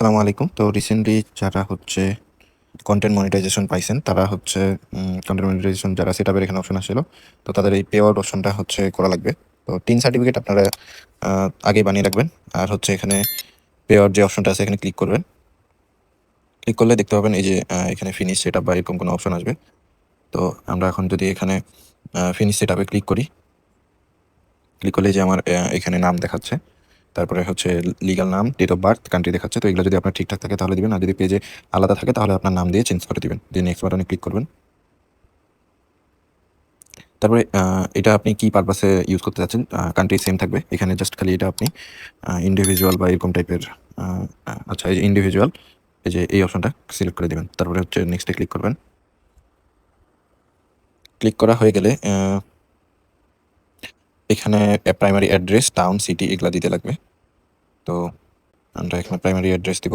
আসসালামু আলাইকুম। তো রিসেন্টলি যারা হচ্ছে কন্টেন্ট মনিটাইজেশন পাইছেন, তারা হচ্ছে কন্টেন্ট মনিটাইজেশন যারা সেট আপের এখানে অপশন আসছিল, তো তাদের এই পে আউট অপশনটা হচ্ছে করা লাগবে। তো তিন সার্টিফিকেট আপনারা আগে বানিয়ে রাখবেন। আর হচ্ছে এখানে পে আউট যে অপশনটা আছে, এখানে ক্লিক করবেন। ক্লিক করলে দেখতে পাবেন এই যে এখানে ফিনিশ সেট আপ বা এরকম কোনো অপশন আসবে। তো আমরা এখন যদি এখানে ফিনিশ সেট আপে ক্লিক করি ক্লিক করলে যে আমার এখানে নাম দেখাচ্ছে। তারপরে হচ্ছে লিগাল নাম ডেট অফ বার্থ কান্ট্রি দেখাচ্ছে। তো এগুলো যদি আপনার ঠিকঠাক থাকে তাহলে দিবেন, আর যদি পেজে আলাদা থাকে তাহলে আপনার নাম দিয়ে চেঞ্জ করে দিবেন। দিয়ে নেক্সট বাটনে ক্লিক করবেন। তারপরে এটা আপনি কি পারপাসে ইউজ করতে চাচ্ছেন কান্ট্রি সেম থাকবে। এখানে জাস্ট খালি এটা আপনি ইন্ডিভিজুয়াল বা এরকম টাইপের আচ্ছা এই যে ইন্ডিভিজুয়াল এই যে এই অপশনটা সিলেক্ট করে দিবেন। তারপরে হচ্ছে নেক্সটে ক্লিক করবেন। ক্লিক করা হয়ে গেলে এখানে প্রাইমারি অ্যাড্রেস টাউন সিটি এগুলা দিতে লাগবে। তো আমরা এখানে প্রাইমারি অ্যাড্রেস দিব।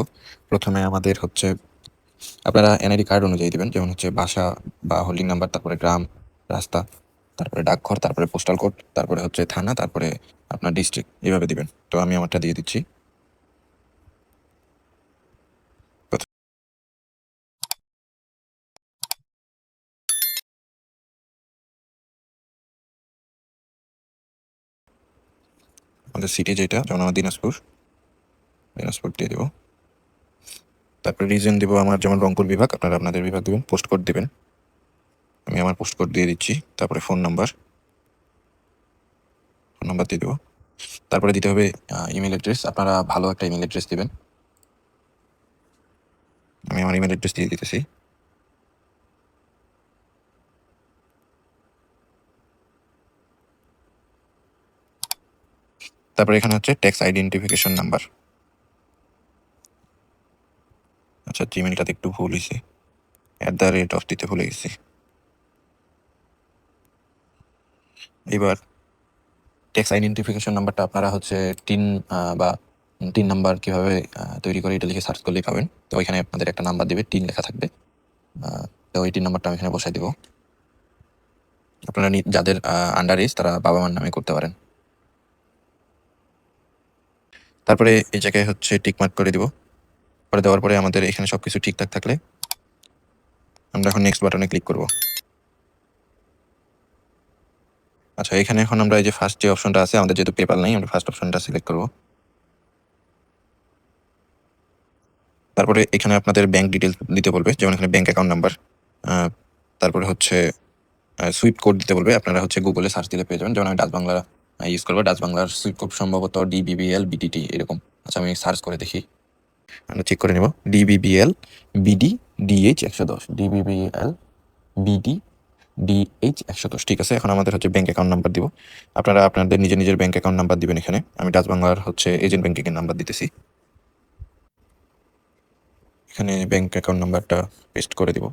প্রথমে আমাদের হচ্ছে আপনারা এনআইডি কার্ড অনুযায়ী দেবেন, যেমন হচ্ছে বাসা বা হোল্ডিং নাম্বার তারপরে গ্রাম, রাস্তা, তারপরে ডাকঘর, তারপরে পোস্টাল কোড তারপরে হচ্ছে থানা, তারপরে আপনার ডিস্ট্রিক্ট এইভাবে দিবেন। তো আমি আমারটা দিয়ে দিচ্ছি। আমাদের সিটি যেটা, যেমন আমার দিনাজপুর দিনাজপুর দিয়ে দেবো। তারপরে রিজন দেবো আমার যেমন রংপুর বিভাগ, আপনারা আপনাদের বিভাগ দেবেন পোস্ট কোড দেবেন। আমি আমার পোস্ট কোড দিয়ে দিচ্ছি, তারপরে ফোন নাম্বার ফোন নাম্বার দিয়ে দেবো। তারপরে দিতে হবে ইমেল অ্যাড্রেস আপনারা ভালো একটা ইমেল অ্যাড্রেস দেবেন। আমি আমার ইমেল অ্যাড্রেস দিয়ে দিতেছি। তারপরে এখানে হচ্ছে ট্যাক্স আইডেন্টিফিকেশন নাম্বার আচ্ছা জিমেলটাতে একটু ভুল হয়েছে অ্যাট দ্য রেট অফ দিতে ভুলে গেছি। এবার ট্যাক্স আইডেন্টিফিকেশন নাম্বারটা আপনারা হচ্ছে টিন বা তিন নাম্বার কীভাবে তৈরি করে এটা লিখে সার্চ করলেই পাবেন। তো ওইখানে আপনাদের একটা নাম্বার দেবে টিন লেখা থাকবে। তো ওই টিন নাম্বারটা আমি এখানে বসাই দেবো। আপনারা যাদের আন্ডার এজ তারা বাবা মার নামে করতে পারেন। তারপরে এই জায়গায় হচ্ছে টিকমার্ক করে দিব। করে দেওয়ার পরে আমাদের এখানে সব কিছু ঠিকঠাক থাকলে আমরা এখন নেক্সট বাটনে ক্লিক করব। আচ্ছা এখানে এখন আমরা এই যে ফার্স্ট যে অপশনটা আছে, আমাদের যেহেতু পেপার নাই, আমরা ফার্স্ট অপশনটা সিলেক্ট করব। তারপরে এখানে আপনাদের ব্যাংক ডিটেলস দিতে বলবে, যেমন এখানে ব্যাংক অ্যাকাউন্ট নাম্বার তারপরে হচ্ছে সুইপ কোড দিতে বলবে। আপনারা হচ্ছে গুগলে সার্চ দিলে পেয়ে যাবেন। যেমন আমি ডাচ বাংলা ইউজ করব। ডাচ বাংলার সুইপ কোড সম্ভবত ডিবিবিএল বিটিটি এরকম। আচ্ছা আমি সার্চ করে দেখি। আমরা চেক করে নেব। ডিবিবিএল বিডি ডিএইচ একশো দশ। ডিবিবিএল বিডি ডিএইচ একশো দশ। ঠিক আছে, এখন আমাদের হচ্ছে ব্যাঙ্ক অ্যাকাউন্ট নাম্বার দিব। আপনারা আপনাদের নিজের নিজের ব্যাঙ্ক অ্যাকাউন্ট নাম্বার দিবেন এখানে। আমি ডাচ বাংলার হচ্ছে এজেন্ট ব্যাংকিংয়ের নাম্বার দিতেছি। এখানে ব্যাঙ্ক অ্যাকাউন্ট নাম্বারটা পেস্ট করে দিব।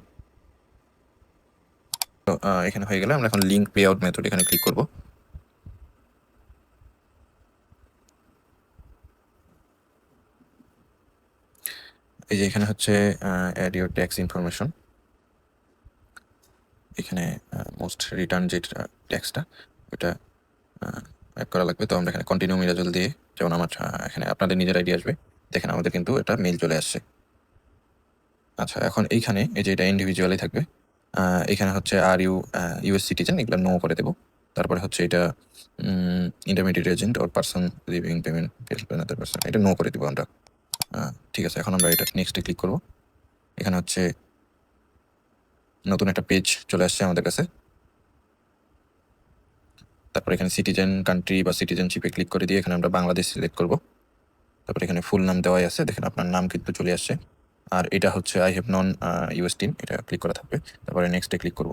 তো এখানে হয়ে গেলে আমরা এখন লিঙ্ক পে আউট মেথড এখানে ক্লিক করব। এই যে এখানে হচ্ছে অ্যাড ইউর ট্যাক্স ইনফরমেশন এখানে মোস্ট রিটার্ন যে ট্যাক্সটা ওটা অ্যাড করা লাগবে। তো আমরা এখানে কন্টিনিউ মিরাজল দিয়ে যেমন আমার এখানে আপনাদের নিজের আইডি আসবে, দেখেন আমাদের কিন্তু এটা মেল চলে আসছে। আচ্ছা এখন এইখানে এই যে এটা ইন্ডিভিজুয়ালি থাকবে এখানে হচ্ছে আর ইউ ইউএস সিটিজেন এগুলো নো করে দেবো। তারপরে হচ্ছে এটা intermediate agent or person living payment এটা নো করে দেবো আমরা। ঠিক আছে, এখন আমরা এটা নেক্সটে ক্লিক করব। এখানে হচ্ছে নতুন একটা পেজ চলে আসছে আমাদের কাছে। তারপর এখানে সিটিজেন কান্ট্রি বা সিটিজেনশিপে ক্লিক করে দিয়ে এখানে আমরা বাংলাদেশ সিলেক্ট করব। তারপর এখানে ফুল নাম দেওয়াই আছে, দেখেন আপনার নাম কিন্তু চলে আসছে। আর এটা হচ্ছে I have non US team এটা ক্লিক করা থাকবে। তারপরে নেক্সটে ক্লিক করব।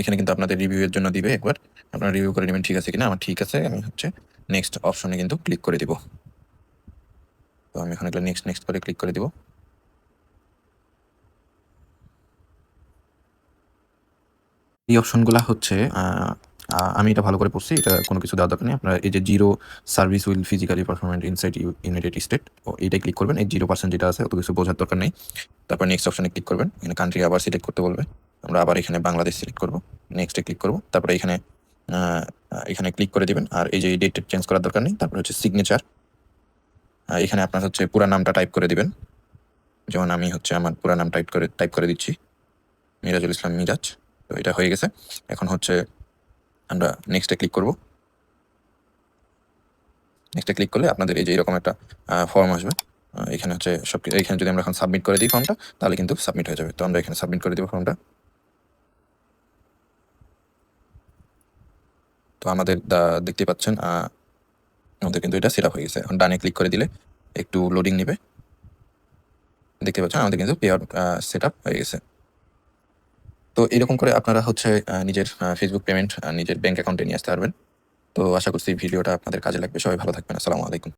এখানে কিন্তু আপনাদের রিভিউয়ের জন্য দিবে একবার। আপনারা রিভিউ করে নেবেন ঠিক আছে কিনা, আমার ঠিক আছে, আমি হচ্ছে নেক্সট অপশনে কিন্তু ক্লিক করে দিব। তো আমি এখন নেক্সট নেক্সট করে ক্লিক করে দিব। এই অপশনগুলো হচ্ছে আমি এটা ভালো করে পড়ছি, এটা কোনো কিছু দেওয়ার দরকার নেই। আপনারা এই যে zero service will physically performed inside United State ও এইটাই ক্লিক করবেন, এই জিরো পার্সেন্ট যেটা আছে, অত কিছু বোঝার দরকার নেই। তারপর নেক্সট অপশনে ক্লিক করবেন, এখানে কান্ট্রি আবার সিলেক্ট করতে বলবে। আমরা আবার এখানে বাংলাদেশ সিলেক্ট করব নেক্সটে ক্লিক করব, তারপরে এখানে এখানে ক্লিক করে দিবেন। আর এই যে ডেট চেঞ্জ করার দরকার নেই, তারপরে হচ্ছে সিগনেচার এখানে আপনার হচ্ছে পুরা নামটা টাইপ করে দিবেন। যেমন আমি হচ্ছে আমার পুরা নাম টাইপ করে টাইপ করে দিচ্ছি। মিরাজুল ইসলাম মিরাজ, তো এটা হয়ে গেছে। এখন হচ্ছে আমরা নেক্সটে ক্লিক করব। নেক্সটে ক্লিক করলে আপনাদের এই যে এরকম একটা ফর্ম আসবে। এখানে হচ্ছে সব এখানে যদি আমরা এখন সাবমিট করে দিই ফর্মটা তাহলে কিন্তু সাবমিট হয়ে যাবে। তো আমরা এখানে সাবমিট করে দিব ফর্মটা তো আমাদের দেখতে পাচ্ছেন আমাদের কিন্তু এটা সেট আপ হয়ে গেছে। এখন ডানে ক্লিক করে দিলে একটু লোডিং নেবে। দেখতে পাচ্ছেন আমাদের কিন্তু পে আউট সেট আপ হয়ে গেছে। তো এরকম করে আপনারা হচ্ছে নিজের ফেসবুক পেমেন্ট নিজের ব্যাঙ্ক অ্যাকাউন্টে নিয়ে আসতে পারবেন। তো আশা করছি ভিডিওটা আপনাদের কাজে লাগবে। সবাই ভালো থাকবেন। আসসালামু আলাইকুম।